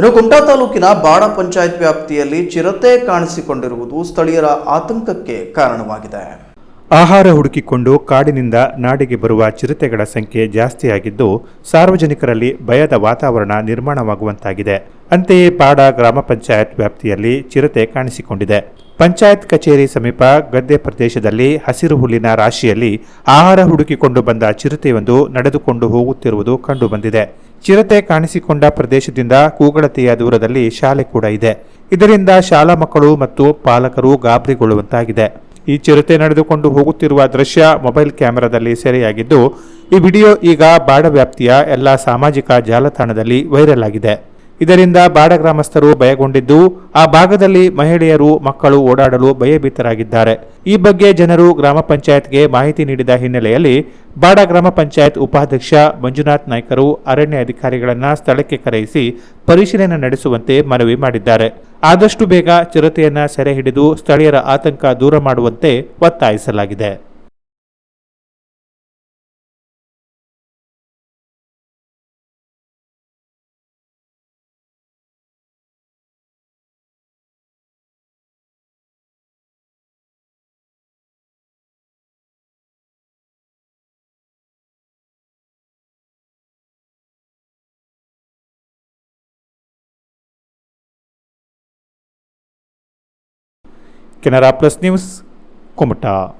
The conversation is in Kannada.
ಇನ್ನು ಕುಮಟಾ ತಾಲೂಕಿನ ಬಾಡ ಪಂಚಾಯತ್ ವ್ಯಾಪ್ತಿಯಲ್ಲಿ ಚಿರತೆ ಕಾಣಿಸಿಕೊಂಡಿರುವುದು ಸ್ಥಳೀಯರ ಆತಂಕಕ್ಕೆ ಕಾರಣವಾಗಿದೆ. ಆಹಾರ ಹುಡುಕಿಕೊಂಡು ಕಾಡಿನಿಂದ ನಾಡಿಗೆ ಬರುವ ಚಿರತೆಗಳ ಸಂಖ್ಯೆ ಜಾಸ್ತಿಯಾಗಿದ್ದು, ಸಾರ್ವಜನಿಕರಲ್ಲಿ ಭಯದ ವಾತಾವರಣ ನಿರ್ಮಾಣವಾಗುವಂತಾಗಿದೆ. ಅಂತೆಯೇ ಪಾಡ ಗ್ರಾಮ ಪಂಚಾಯತ್ ವ್ಯಾಪ್ತಿಯಲ್ಲಿ ಚಿರತೆ ಕಾಣಿಸಿಕೊಂಡಿದೆ. ಪಂಚಾಯತ್ ಕಚೇರಿ ಸಮೀಪ ಗದ್ದೆ ಪ್ರದೇಶದಲ್ಲಿ ಹಸಿರು ಹುಲ್ಲಿನ ರಾಶಿಯಲ್ಲಿ ಆಹಾರ ಹುಡುಕಿಕೊಂಡು ಬಂದ ಚಿರತೆಯೊಂದು ನಡೆದುಕೊಂಡು ಹೋಗುತ್ತಿರುವುದು ಕಂಡುಬಂದಿದೆ. ಚಿರತೆ ಕಾಣಿಸಿಕೊಂಡ ಪ್ರದೇಶದಿಂದ ಕೂಗಳತೆಯ ದೂರದಲ್ಲಿ ಶಾಲೆ ಕೂಡ ಇದೆ. ಇದರಿಂದ ಶಾಲಾ ಮಕ್ಕಳು ಮತ್ತು ಪಾಲಕರು ಗಾಬರಿಗೊಳ್ಳುವಂತಾಗಿದೆ. ಈ ಚಿರತೆ ನಡೆದುಕೊಂಡು ಹೋಗುತ್ತಿರುವ ದೃಶ್ಯ ಮೊಬೈಲ್ ಕ್ಯಾಮೆರಾದಲ್ಲಿ ಸೆರೆಯಾಗಿದ್ದು, ಈ ವಿಡಿಯೋ ಈಗ ಬಾಡ ವ್ಯಾಪ್ತಿಯ ಎಲ್ಲ ಸಾಮಾಜಿಕ ಜಾಲತಾಣದಲ್ಲಿ ವೈರಲ್ ಆಗಿದೆ. ಇದರಿಂದ ಬಾಡ ಗ್ರಾಮಸ್ಥರು ಭಯಗೊಂಡಿದ್ದು, ಆ ಭಾಗದಲ್ಲಿ ಮಹಿಳೆಯರು, ಮಕ್ಕಳು ಓಡಾಡಲು ಭಯಭೀತರಾಗಿದ್ದಾರೆ. ಈ ಬಗ್ಗೆ ಜನರು ಗ್ರಾಮ ಪಂಚಾಯತ್ಗೆ ಮಾಹಿತಿ ನೀಡಿದ ಹಿನ್ನೆಲೆಯಲ್ಲಿ ಬಾಡ ಗ್ರಾಮ ಪಂಚಾಯತ್ ಉಪಾಧ್ಯಕ್ಷ ಮಂಜುನಾಥ್ ನಾಯ್ಕರು ಅರಣ್ಯ ಅಧಿಕಾರಿಗಳನ್ನ ಸ್ಥಳಕ್ಕೆ ಕರೆಯಿಸಿ ಪರಿಶೀಲನೆ ನಡೆಸುವಂತೆ ಮನವಿ ಮಾಡಿದ್ದಾರೆ. ಆದಷ್ಟು ಬೇಗ ಚಿರತೆಯನ್ನ ಸೆರೆ ಹಿಡಿದು ಸ್ಥಳೀಯರ ಆತಂಕ ದೂರ ಮಾಡುವಂತೆ ಒತ್ತಾಯಿಸಲಾಗಿದೆ. કેનારા પ્લસ ન્યૂઝ કોમટા